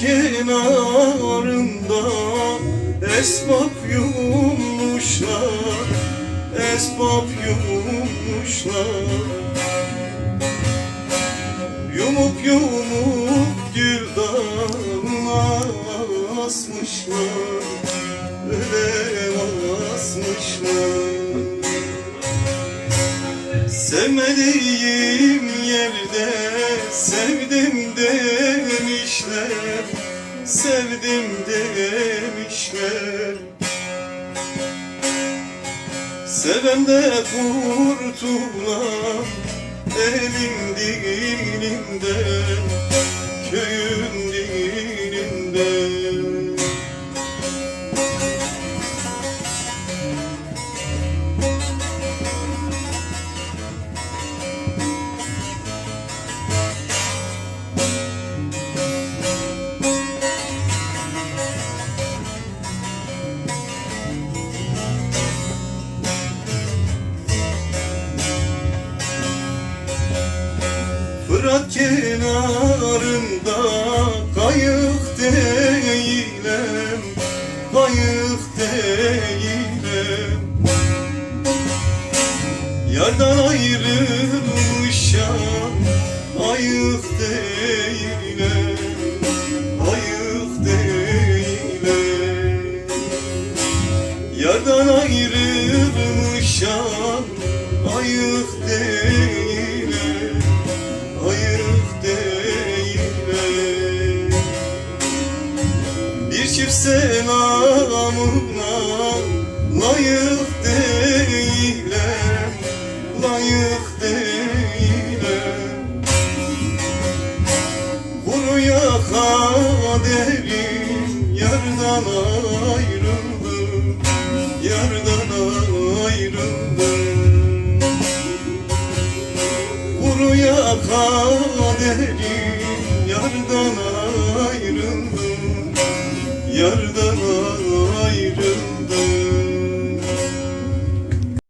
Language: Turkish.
kenarında esbab yummuşlar Esbab yummuşlar Yumuk yumuk gül dalına asmışlar Öyle asmışlar. Sevmediğim yerde sevdim demişler Sevdim demişler. Seven de kurtulan elin dilinden Köyün Fırat kenarında kayık değilim Kayık değilim. Yardan ayrılmışam Çift selamına Layık değilim Layık değilim. Vuruya kaderim Yardan ayrıldım Yardan ayrıldım. Vuruya kaderim Yardan ayrıldım.